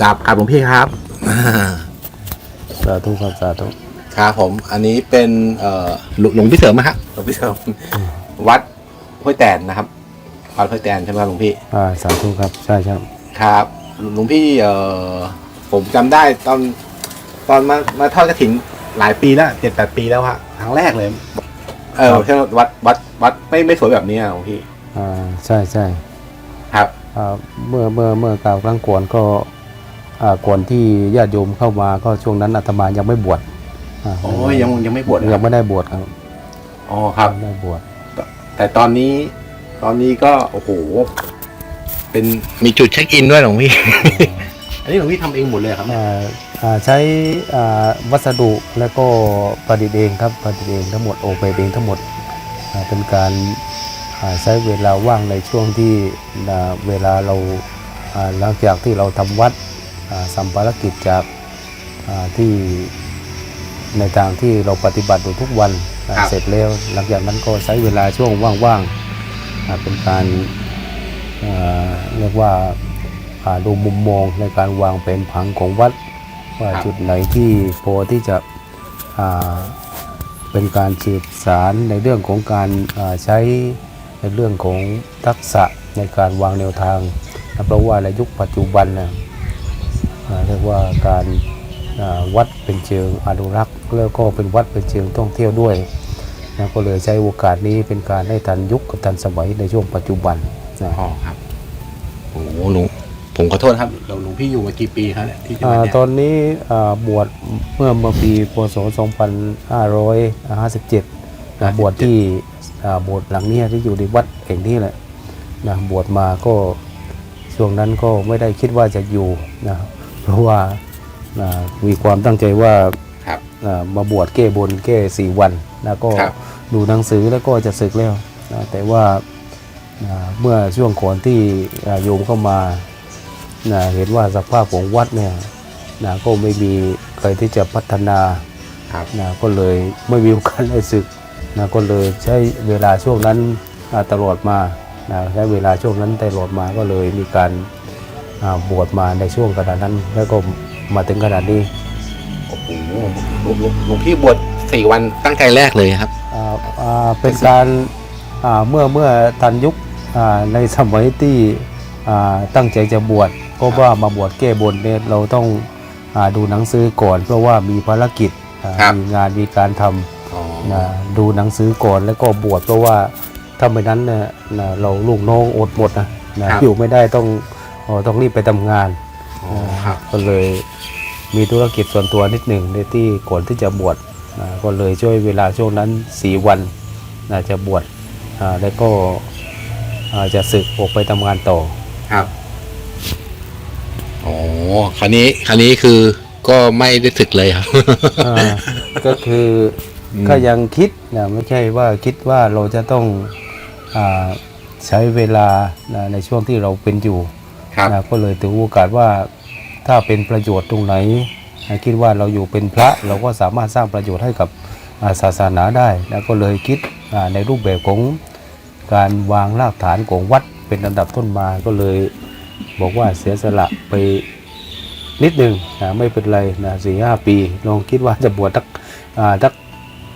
กราบกราบหลวงพี่ครับสาธุครับสาธุครับผม อันนี้เป็นเอ่อหลวงหลวงพี่เสริมไหมครับหลวงพี่เสริมวัดห้วยแตนนะครับวัดห้วยแตนใช่ไหมครับหลวงพี่อ่าสาธุครับใช่ใช่ครับหลวงพี่เอ่อผมจำได้ตอนตอนมามาทอดกระถิ่นหลายปีแล้วเจ็ดแปดปีแล้วฮะครั้งแรกเลย เออใช่วัดวัดวัดไม่ไม่สวยแบบนี้อะหลวงพี่อ่าใช่ใช่ครับ อ่าเมื่อเมื่อเมื่อกล่าวครั้งก่อนก็อ่า ก่อนที่ญาติโยมเข้ามาก็ช่วงนั้นอาตมายังไม่บวชอ่าโอ้ยยังยังไม่บวชนะคยัรังบไม่ได้บวชครับอ๋อครับไม่ได้บวชแต่ตอนนี้ตอนนี้ก็โอ้โห เป็นมีจุดเช็คอินด้วยหลวงพี่อันนี้หลวงพี่ทำเองหมดเลยครับอ่าอ่าใช้อ่าวัสดุแล้วก็ประดิษฐ์เองครับประดิษฐ์เองทั้งหมดโอเปเองทั้งหมดอ่าเป็นการอ่าใช้เวลาว่างในช่วงที่อ่าเวลาเราอ่าหลังจากที่เราทำวัดอ่า สัมภารกิจจากอ่าที่ในทางที่เราปฏิบัติอยู่ทุกวันอ่าครับเสร็จแล้ว หลังจากนั้นก็ใช้เวลาช่วงว่างๆอ่าเป็นการอ่าเรียกว่าอ่าดูมุมมองในการวางแผนผังของวัด ว่าครับจุดไหนที่พอที่จะอ่าเป็นการสืบสารในเรื่องของการอ่าใช้ในเรื่องของทักษะในการวางแนวทางนะเพราะว่าในยุคปัจจุบันนะอ่า เรียกว่าการอ่าวัดเป็นเชิงอนุรักษ์แล้วก็เป็นวัดเป็นเชิงท่องเที่ยวด้วยนะก็เลยใช้โอกาสนี้เป็นการให้ทันยุคกับทันสมัยในช่วงปัจจุบันนะอ๋อครับโอ้โหหลวงผมขอโทษครับหลวงหลวงพี่อยู่มากี่ปีครับเนี่ยที่จังหอ่าวัดเนี่ยตอนนี้อ่าบวชเมื่อมาปีพศ 2557นะบวชที่อ่าโบสถ์หลังเนี้ยที่อยู่ในวัดแห่งนี้แหละนะบวชมาก็ช่วงนั้นก็ไม่ได้คิดว่าจะอยู่นะ เพราะว่าอ่ามีความตั้งใจว่าครับ อ่ามาบวชแก้บนแก้สี่วันนะก็ครับ ดูหนังสือแล้วก็จะศึกแล้วนะแต่ว่าอ่าเมื่อช่วงก่อนที่อ่าโยมเข้ามานะเห็นว่าสภาพของวัดเนี่ยนะก็ไม่มีใครที่จะพัฒนา ครับ นะก็เลยไม่มีโอกาสได้ศึกนะก็เลยใช้เวลาช่วงนั้นอ่าตลอดมานะใช้เวลาช่วงนั้นตลอดมาก็เลยมีการอ่า บวชมาในช่วงขณะนั้น แล้วก็มาถึงขนาดนี้โอ้โหหลวงหลวงหลวงพี่บวชสี่วันตั้งใจแรกเลยครับอ่าอ่าเป็นการอ่าเมื่อเมื่อทันยุคอ่าในสมัยที่อ่าตั้งใจจะบวชก็ว่ามาบวชแก้บนเนี่ยเราต้องอาดูหนังสือก่อน เพราะว่ามีภารกิจอ่าครับมีงานมีการทำอ๋อนะดูหนังสือก่อนแล้วก็บวชเพราะว่าถ้าไม่นั้นเนี่ยนะเราลูกน้องอดหมดนะนะครับอยู่ไม่ได้ต้อง อ๋อต้องรีบไปทำงานอ๋อครับ ก็เลยมีธุรกิจส่วนตัวนิดหนึ่งในที่ก่อนที่จะบวชนะก็เลยช่วยเวลาช่วงนั้นสีวันนะจะบวชอ่าแล้วก็อ่าจะศึกออกไปทำงานต่อ ครับอ๋อคราวนี้คราวนี้คือก็ไม่ได้ศึกเลยครับ อ่าก็คืออม ก็ยังคิดนะไม่ใช่ว่าคิดว่าเราจะต้องอาใช้เวลานะในช่วงที่เราเป็นอยู่ ครับนะก็เลยถือโอกาสว่าถ้าเป็นประโยชน์ตรงไหนนะคิดว่าเราอยู่เป็นพระเราก็สามารถสร้างประโยชน์ให้กับอ่าศาสนาได้นะก็เลยคิดอ่าในรูปแบบของการวางรากฐานของวัดเป็นอันดับต้นมาก็เลยบอกว่าเสียสละไปนิดหนึ่งนะไม่เป็นไรนะสี่ห้าปีลองคิดว่าจะบวชทักอ่าทัก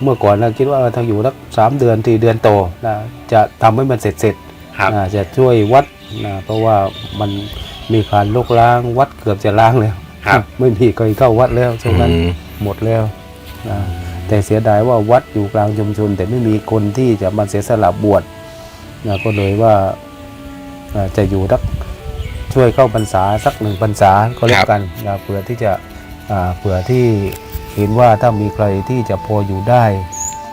เมื่อก่อนนะคิดว่าถ้าอยู่ทักสามเดือนสี่เดือนโตนะจะทำให้มันเสร็จเสร็จๆครับอ่าจะช่วยวัด นะเพราะว่ามันมีการลกล้างวัดเกือบจะล้างแล้วครับ ไม่มีใครเข้าวัดแล้วช่วงนั้นอืมหมดแล้วนะแต่เสียดายว่าวัดอยู่กลางชุมชน แต่ไม่มีคนที่จะมาเสียสละบวชนะก็เลยว่าอ่าจะอยู่ทักช่วยเข้าพรรษาสักหนึ่งพรรษาก็แล้วกันนะเผื่อที่จะอ่าเผื่อที่เห็นว่าถ้ามีใครที่จะพออยู่ได้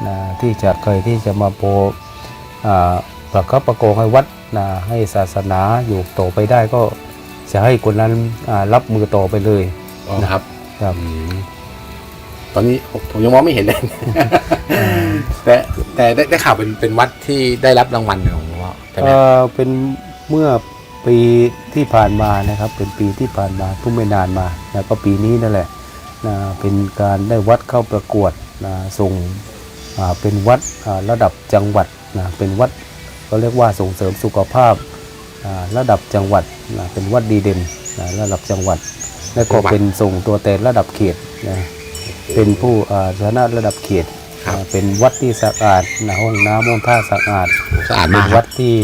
นะที่จะเคยที่จะมาพออ่าประคับประโคองให้วัด นะให้ศาสนาอยู่ต่อไปได้ก็จะให้คนนั้นอ่ารับมือต่อไปเลยอ๋อครับครับอืมตอนนี้ผมผมยังมองไม่เห็นเลยแต่แต่ได้ได้ข่าวเป็นเป็นวัดที่ได้รับรางวัลของหลวงพ่อใช่ไหมเอ่อเป็นเมื่อปีที่ผ่านมานะครับ เป็นปีที่ผ่านมาเพิ่งไม่นานมานะก็ปีนี้นั่นแหละนะเป็นการได้วัดเข้าประกวดนะส่งอ่าเป็นวัดอ่าระดับจังหวัดนะเป็นวัด ก็เรียกว่าส่งเสริมสุขภาพอ่าระดับจังหวัดนะเป็นวัดดีเด่นนะระดับจังหวัด และก็เป็นส่งตัวแทนระดับเขตนะเป็นผู้อ่าชนะระดับเขตครับอ่าเป็นวัดที่สะอาดนะห้องน้ำห้องท่าสะอาดสะอาดเป็มากนควัรับดที่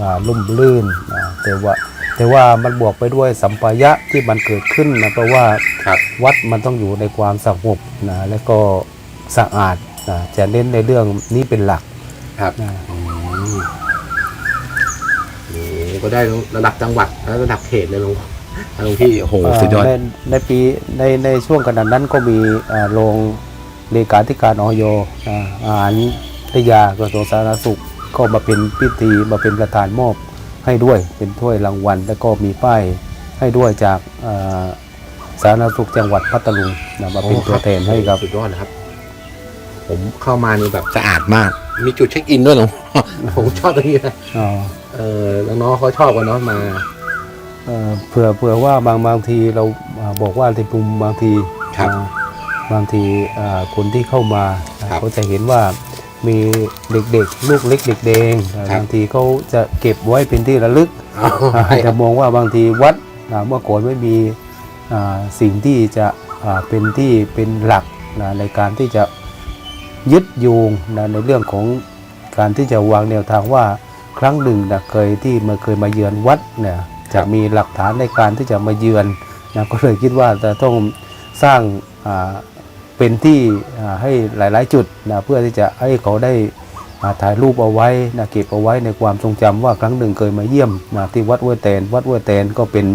อ่าลุ่มลื่นนะแต่ว่าแต่ว่ามันบวกไปด้วยสัมปายะที่มันเกิดขึ้นนะเพราะว่าครับวัดมันต้องอยู่ในความสงบนะและก็สะอาดนะจะเน้นในเรื่องนี้เป็นหลักครับนะ อืมนี่ก็ได้ระดับจังหวัดและระดับเขตเลยหลวงหลวงพี่โอ้โหสุดยอดในในปีในในช่วงขณะนั้นก็มีอ่ารองเลขาธิการอยอ่าอาหารและยากระทรวงสาธารณสุขก็มาเป็นพิธีมาเป็นประธานมอบให้ด้วยเป็นถ้วยรางวัล แล้วก็มีป้ายให้ด้วยจากอ่าสาธารณสุขจังหวัดพัทลุงนะมาเป็นตัวแทนให้กับสุดยอดนะครับ ผมเข้ามานี่แบบสะอาดมาก มีจุดเช็คอินด้วยหลวงพ่อผมชอบตรงนี้นะอ่า เออน้องๆเขาชอบกันเนาะมาเอ่อเผื่อเผื่อว่าบางบางทีเราอ่าบอกว่าในปุ่มบางทีครับอ่าบางทีอ่าคนที่เข้ามาอ่าครับเขาจะเห็นว่ามีเด็กๆ ลูกเล็กเด็กแดงอ่าครับ บางทีเขาจะเก็บไว้เป็นที่ระลึกอ๋ออ่าจะมองว่าบางทีวัดอ่าเมื่อก่อนไม่มีอ่าสิ่งที่จะอ่าเป็นที่เป็นหลักนะในการที่จะยึดโยงนะในเรื่องของการที่จะวางแนวทางว่า ครั้งหนึ่งนะเคยที่มาเคยมาเยือนวัดเนี่ยจะมีหลักฐานในการที่จะมาเยือนนะก็เลยคิดว่าจะต้องสร้างอ่าเป็นที่อ่าให้หลาย ๆ จุดนะเพื่อที่จะให้เขาได้อ่าถ่ายรูปเอาไว้นะเก็บเอาไว้ในความทรงจำว่าครั้งหนึ่งเคยมาเยี่ยมนะที่วัดห้วยแตนวัดห้วยแตนก็เป็น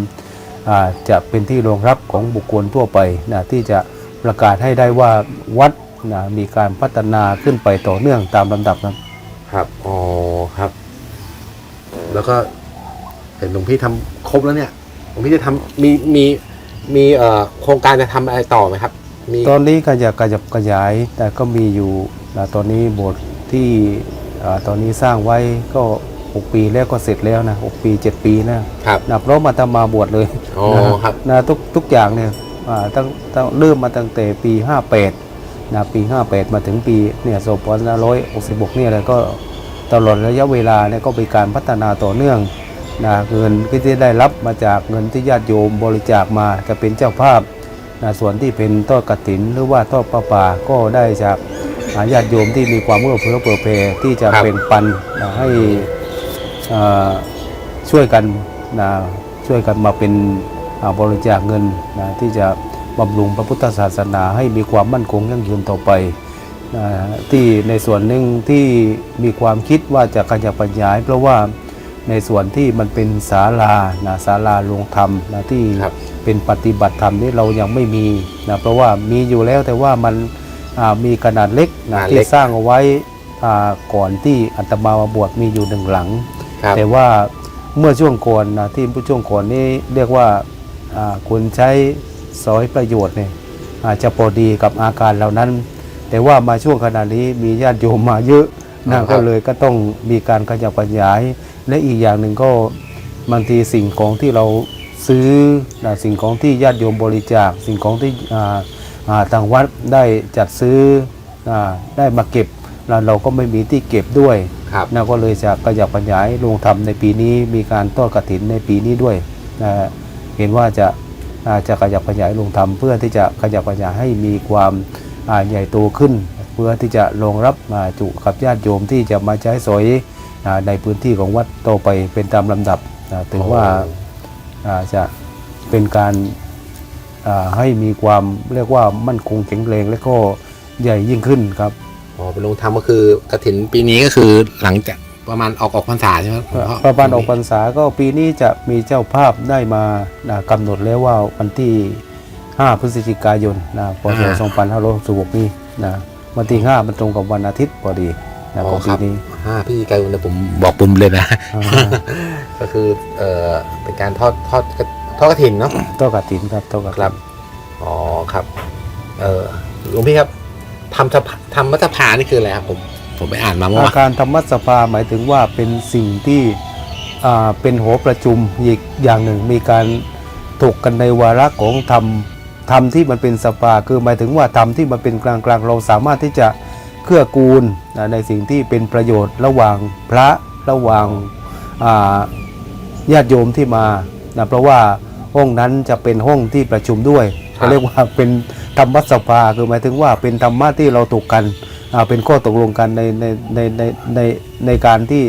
อ่าจะเป็นที่รองรับของบุคคลทั่วไปนะที่จะประกาศให้ได้ว่าวัดนะมีการพัฒนาขึ้นไปต่อเนื่องตามลำดับนั้นครับ อ๋อ ครับ แล้วก็เห็นหลวงพี่ทำครบแล้วเนี่ยหลวงพี่จะทำมีมีมีเอ่อโครงการจะทำอะไรต่อไหมครับมีตอนนี้ก็จะกระยับกระยายแต่ก็มีอยู่นะตอนนี้โบสถ์ที่อ่าตอนนี้สร้างไว้ก็ 6 ปีแล้วก็เสร็จแล้วนะ6ปี 7 ปีนะครับนะเพราะมาตมาบวชเลยอ๋อนะครับนะทุกทุกอย่างเนี่ยอ่าตั้งตั้งเริ่มมาตั้งแต่ปี 58นะปี 58 มาถึงปีเนี่ย2566เนี่ยแล้วก็ ตลอดระยะเวลาเนี่ยก็เป็นการพัฒนาต่อเนื่องนะเงินที่ได้รับมาจากเงินที่ญาติโยมบริจาคมาจะเป็นเจ้าภาพนะส่วนที่เป็นทอดกฐินหรือว่าทอดประป่าก็ได้จากญาติโยมที่มีความเอื้อเฟื้อเผื่อแผ่ที่จะเป็นปันนะให้ช่วยกันนะช่วยกันมาเป็นบริจาคเงินนะที่จะบำรุงพระพุทธศาสนาให้มีความมั่นคงยั่งยืนต่อไป ที่ในส่วนหนึ่งที่มีความคิดว่าจะขยับขยาย เพราะว่าในส่วนที่มันเป็นศาลานะศาลาลงธรรมนะที่ครับเป็นปฏิบัติธรรมนี่เรายังไม่มีนะเพราะว่ามีอยู่แล้วแต่ว่ามันอ่ามีขนาดเล็กขนะนาดที่เล็กสร้างเอาไว้อ่าก่อนที่อัตมามาบวชมีอยู่หนึ่งหลังครับแต่ว่าเมื่อช่วงก่อนนะที่ผู้ช่วงก่อนนี้เรียกว่าอ่าคุณใช้สอยประโยชน์เนี่ยอาจจะพอดีกับอาการเหล่านั้น แต่ว่ามาช่วงขณะนี้มีญาติโยมมาเยอะนะก็เลยก็ต้องมีการขยับขยาย และอีกอย่างหนึ่งก็บางทีสิ่งของที่เราซื้อนะสิ่งของที่ญาติโยมบริจาค สิ่งของที่อ่าอ่าทางวัดได้จัดซื้ออาได้มาเก็บแล้วเราก็ไม่มีที่เก็บด้วยครับนะก็เลยจะขยับขยายลงทำในปีนี้มีการทอดกระถินในปีนี้ด้วยนะเห็นว่าจะอ่าจะขยับขยายลงทำเพื่อที่จะขยับขยายให้มีความอ่า ใหญ่โตขึ้น เพื่อที่จะรองรับอ่าจุกับญาติโยมที่จะมาใช้สอยอ่าในพื้นที่ของวัดต่อไปเป็นตามลำดับนะถือว่าอ่าจะเป็นการอ่าให้มีความเรียกว่ามั่นคงแข็งแรงและก็ใหญ่ยิ่งขึ้นครับอ๋อเป็นลงทำก็คือกระถินปีนี้ก็คือหลังจากประมาณออกออกพรรษาใช่ไหมหลวงพ่อประมาณออกพรรษาก็ปีนี้จะมีเจ้าภาพได้มานะกำหนดแล้วว่าวันที่ 5 พฤศจิกายนนะพศ2566นี้นะวันที่ 5 มันตรงกับวันอาทิตย์พอดีนะอ๋ขอองคปีรับนี้ห้าพี่กายนนะผมบอกปุ่มเลยนะอ่าก็คือเอ่อเป็นการทอดทอดทอดกระถินเนาะเท่ากับถินครับเท่ากับครับอ๋อครับเออหลวงพี่ครับทำสภาทำมัสภานี่คืออะไรครับผมผมไปอ่านมาเมื่อานอาวการธรรมสภาหมายถึงว่าเป็นสิ่งที่อ่าเป็นหัวประชุมอีกอย่างหนึ่งมีการถกกันในวาระของธรรม ธรรมที่มันเป็นสภาคือหมายถึงว่าธรรมที่มันเป็นกลางๆ เราสามารถที่จะเคลื่อกูลนะในสิ่งที่เป็นประโยชน์ระหว่างพระระหว่างอ่าญาติโยมที่มานะเพราะว่าห้องนั้นจะเป็นห้องที่ประชุมด้วยครับเขาเรียกว่าเป็นธรรมสภาคือหมายถึงว่าเป็นธรรมะที่เราตกกันอ่าเป็นข้อตกลงกันในในในในในในการที่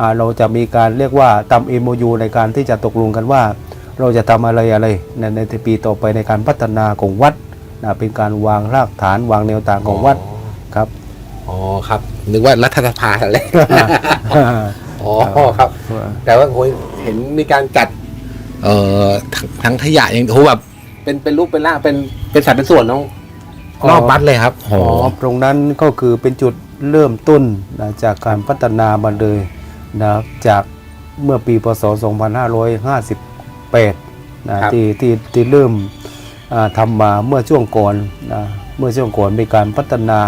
อ่าเราจะมีการเรียกว่าตาม MOU ในการที่จะตกลงกันว่า เราจะทำอะไรอะไรในในปีต่อไปในการพัฒนาของวัดนะเป็นการวางรากฐานวางแนวทางของวัดครับอ๋อครับ นึกว่ารัฐสภาอะไรอ๋อครับ แต่ว่าโอ้ยเห็นมีการจัด เอ่อทั้งทั้งขยะอย่างโหแบบเป็นเป็นรูปเป็นร่างเป็นเป็นสัดเป็นส่วนน้องอ๋อนอกวัดเลยครับโหอ๋อตรงนั้นก็คือเป็นจุดเริ่มต้นนะจากการพัฒนามาเลยนะครับจากเมื่อปีพศ 2558นะที่ที่ที่เริ่มอ่าทำมาเมื่อช่วงก่อนนะเมื่อช่วงก่อนมีการพัฒนา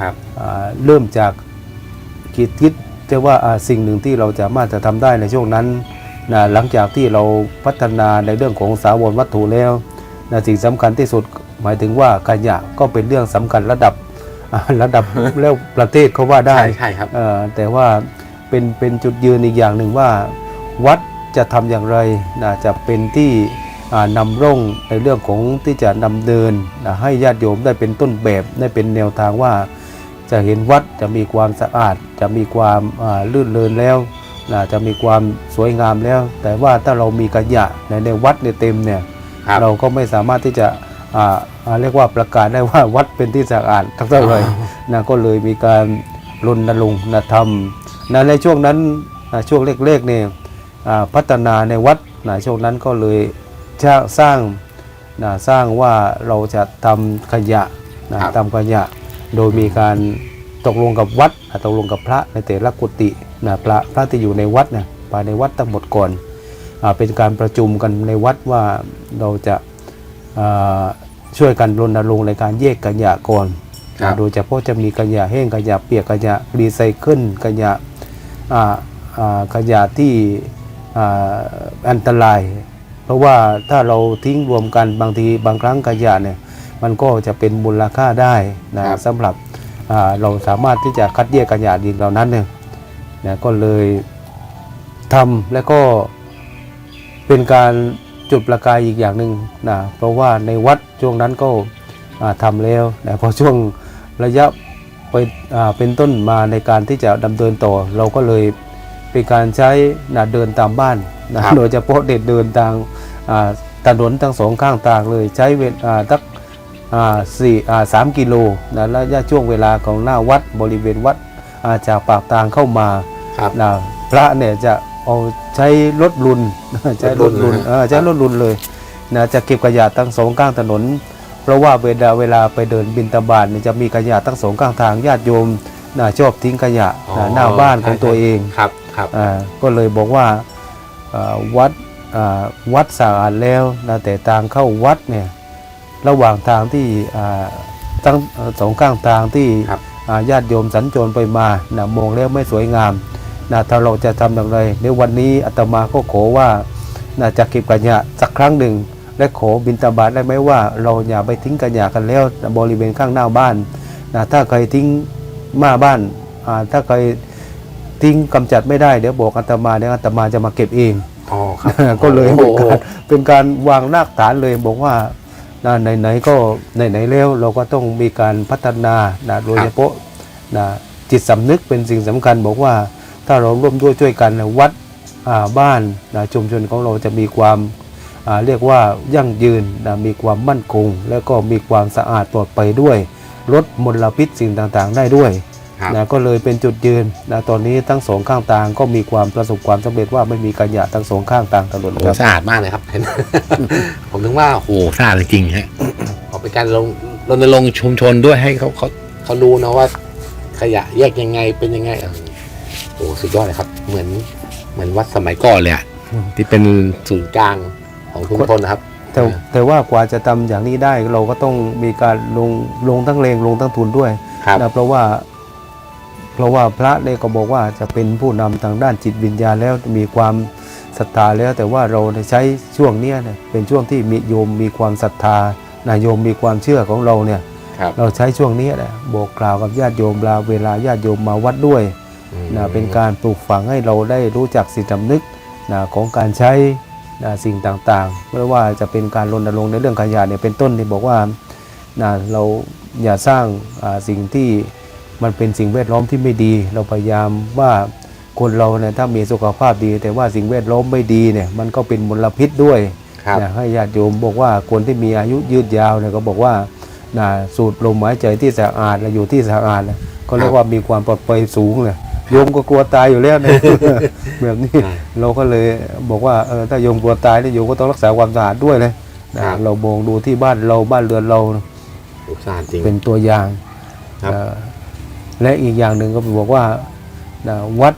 ครับ อ่าเริ่มจากคิดคิดจะว่าอ่าสิ่งหนึ่งที่เราจะมาจะทำได้ในช่วงนั้นนะหลังจากที่เราพัฒนาในเรื่องของสาวรวัตถุแล้วนะสิ่งสำคัญที่สุดหมายถึงว่าขยะก็เป็นเรื่องสำคัญระดับอ่าระดับ แล้วประเทศเขาว่าได้ ใช่ใช่ครับ เอ่อแต่ว่าเป็นเป็นจุดยืนอีกอย่างหนึ่งว่าวัด จะทำอย่างไรนะจะเป็นที่อ่านำร่องในเรื่องของที่จะนำเดินนะให้ญาติโยมได้เป็นต้นแบบได้เป็นแนวทางว่า จะเห็นวัดจะมีความสะอาด จะมีความอ่าลื่นเลินแล้วนะจะมีความสวยงามแล้ว แต่ว่าถ้าเรามีขยะในในวัดเนี่ยเต็มเนี่ยครับเราก็ไม่สามารถที่จะอ่าอ่าเรียกว่าประกาศได้ว่าวัดเป็นที่สะอาดทั้งเท่าไหร่นะก็เลยมีการรณรงค์นะทำนะในช่วงนั้นนะช่วงเล็กๆเนี่ยอ่า พัฒนาในวัดนะช่วงนั้นก็เลยจะสร้างนะสร้างว่าเราจะทำขยะนะครับทำขยะ โดยมีการตกลงกับวัดอะตกลงกับพระในแต่ละกุฏินะพระพระที่อยู่ในวัดเนี่ยภายในวัดทั้งหมดก่อนอาเป็นการประชุมกันในวัดว่าเราจะอ่าช่วยกันรณรงค์ในการแยกขยะก่อนครับโดยเฉพาะจะมีขยะแห้งขยะเปียกขยะรีไซเคิลขยะอ่าอ่าขยะที่ อ่าอันตราย เพราะว่าถ้าเราทิ้งรวมกันบางทีบางครั้งขยะเนี่ยมันก็จะเป็นมูลค่าได้นะครับสำหรับอ่าเราสามารถที่จะคัดแยกขยะดินเหล่านั้นเนี่ยนะก็เลยทำและก็เป็นการจุดประกายอีกอย่างหนึ่งนะเพราะว่าในวัดช่วงนั้นก็อ่าทำแล้วนะพอช่วงระยะไปอ่าเป็นต้นมาในการที่จะดำเนินต่อ เราก็เลย เป็นการใช้นะเดินตามบ้านนะครับโดยเฉพาะเด็ดเดินทางอ่าถนนทั้งสองข้างทางเลยใช้เวลอ่าตักอ่าสี่อ่าสามกิโลนะระยะช่วงเวลาของหน้าวัดบริเวณวัดอ่าจากปากทางเข้ามาครับนะพระเนี่ยจะเอาใช้รถลุนใช้รถลุนรถลุนนะเออใช้รถลุนเลยนะจะเก็บขยะทั้งสองข้างถนน เพราะว่าเวลาเวลาไปเดินบินตบาทเนี่ยจะมีขยะทั้งสองข้างทางญาติโยม นะชอบทิ้งขยะอ๋อนะหน้าบ้านของตัวเองครับครับอ่าก็เลยบอกว่าอ่าวัดอ่าวัดสะอาดแล้วนะแต่ทางเข้าวัดเนี่ยระหว่างทางที่อ่าทั้งเอ่อสองข้างทางที่ครับอ่าญาติโยมสัญจรไปมานะมองแล้วไม่สวยงามนะถ้าเราจะทำอย่างไรในวันนี้อาตมาก็ขอว่านะจะเก็บขยะสักครั้งหนึ่ง และขอบินตาบาตได้ไหมว่า เราอย่าไปทิ้งขยะกันแล้วบริเวณข้างหน้าบ้านนะถ้าใครทิ้ง มาบ้านอ่าถ้าใครทิ้งกำจัดไม่ได้เดี๋ยวบอกอาตมาเดี๋ยวอาตมาจะมาเก็บเองอ๋อครับก็เลยโอ้เป็นโหการเป็นการวางรากฐานเลยบอกว่านะไหนๆก็ไหนๆแล้วเราก็ต้องมีการพัฒนานะโดยเฉพาะนะจิตสำนึกเป็นสิ่งสำคัญบอกว่าถ้าเราร่วมด้วยช่วยกันนะวัดอ่าบ้านนะชุมชนของเราจะมีความอ่าเรียกว่ายั่งยืนนะมีความมั่นคง และก็มีความสะอาดปลอดภัยด้วย ลดมลพิษสิ่งต่างๆ ได้ด้วยครับนะก็เลยเป็นจุดยืนนะตอนนี้ทั้งสองข้างทางก็มีความประสบความสำเร็จว่าไม่มีขยะทั้งสองข้างทางถนนโอ้ครับสะอาดมากเลยครับเห็นผมถึงว่าโอ้โหสะอาดจริงๆฮะออกเป็นการลงรณรงค์ชุมชนด้วยให้เขาเขาเขารู้นะว่า ขยะแยกยังไงเป็นยังไงเออโอ้สุดยอดเลยครับ เหมือนเหมือนวัดสมัยก่อนเลยอะอืมที่เป็นศูนย์กลางของชุมชนนะครับ แต่แต่ว่ากว่าจะทำอย่างนี้ได้เราก็ต้องมีการลงลงทั้งแรงลงทั้งทุนด้วยครับนะเพราะว่า เพราะว่าพระเนี่ยก็บอกว่าจะเป็นผู้นำทางด้านจิตวิญญาณแล้วมีความศรัทธาแล้ว แต่ว่าเราเนี่ยใช้ช่วงเนี้ยเนี่ยเป็นช่วงที่มีโยมมีความศรัทธานะโยมมีความเชื่อของเราเนี่ยครับเราใช้ช่วงนี้แหละบอกกล่าวกับญาติโยมลาเวลาญาติโยมมาวัดด้วยนะเป็นการปลูกฝังให้เราได้รู้จักสิทธิสำนึกนะของการใช้ นะสิ่งต่างๆ ไม่ว่าจะเป็นการรณรงค์ในเรื่องขยะเนี่ยเป็นต้นที่บอกว่านะเราอย่าสร้างอ่าสิ่งที่มันเป็นสิ่งแวดล้อมที่ไม่ดี เราพยายามว่าคนเราเนี่ยถ้ามีสุขภาพดี แต่ว่าสิ่งแวดล้อมไม่ดีเนี่ยมันก็เป็นมลพิษด้วยครับนะให้ญาติโยมบอกว่าคนที่มีอายุยืดยาวเนี่ยก็บอกว่านะสูดลมหายใจที่สะอาดและอยู่ที่สะอาดเนี่ยก็เรียกว่ามีความปลอดภัยสูงเลย โยมก็กลัวตายอยู่แล้วเนี่ย แบบนี้ใช่เราก็เลยบอกว่าเออถ้าโยมกลัวตายเนี่ยโยมก็ต้องรักษาความสะอาดด้วยเลยนะครับ เรามองดูที่บ้านเราบ้านเรือนเราอุตส่าห์จริง เป็นตัวอย่างครับ เอ่อและอีกอย่างหนึ่งก็บอกว่านะวัด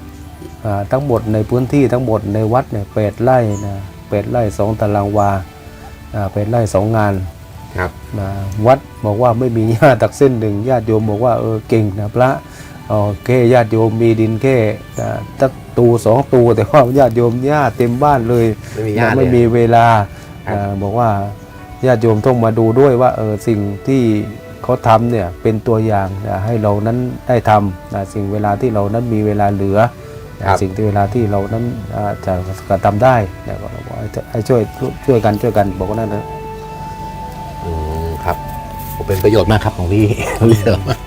อ่าทั้งหมดในพื้นที่ทั้งหมดในวัดเนี่ยแปดไร่นะแปดไร่สองตารางวาอ่าแปดไร่สองงาน ครับ นะวัดบอกว่าไม่มีหญ้าตักเส้นหนึ่งญาติโยมบอกว่าเออเก่งนะพระ โอเคญาติโยมมีดินแค่อ่าตักตูสองตูแต่ว่าญาติโยมหญ้าเต็มบ้านเลยไม่มีญาติไม่เลยมีเวลาครับอ่าบอกว่าญาติโยมต้องมาดูด้วยว่าเออสิ่งที่เขาทำเนี่ยเป็นตัวอย่างนะให้เรานั้นได้ทำนะสิ่งเวลาที่เรานั้นมีเวลาเหลือนะสิ่งที่เวลาที่เรานั้นอ่าจะกระทำได้นะก็บอกให้ให้ช่วยช่วยกันช่วยกันบอกว่านั่นนะอืมครับผมเป็นประโยชน์มากครับของพี่พี่เสริมอ่า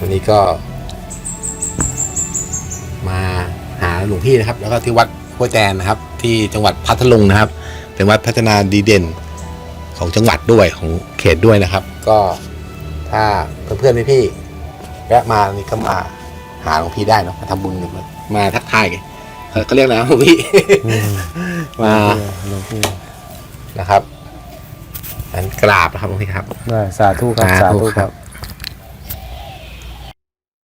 วันนี้ก็ มาหาหลวงพี่นะครับ แล้วก็ที่วัดห้วยแตนนะครับ ที่จังหวัดพัทลุงนะครับ เป็นวัดพัฒนาดีเด่นของจังหวัดด้วยของเขตด้วยนะครับ ก็ถ้าเพื่อนๆพี่ๆแวะมานี่ก็มาหาหลวงพี่ได้เนอะมาทำบุญมามาทักทายกันเขาเขาเรียกอะไรนะหลวงพี่มาหลวงพี่นะครับอันกราบนะครับหลวงพี่ครับได้สาธุครับสาสาธุธุคครัรับบ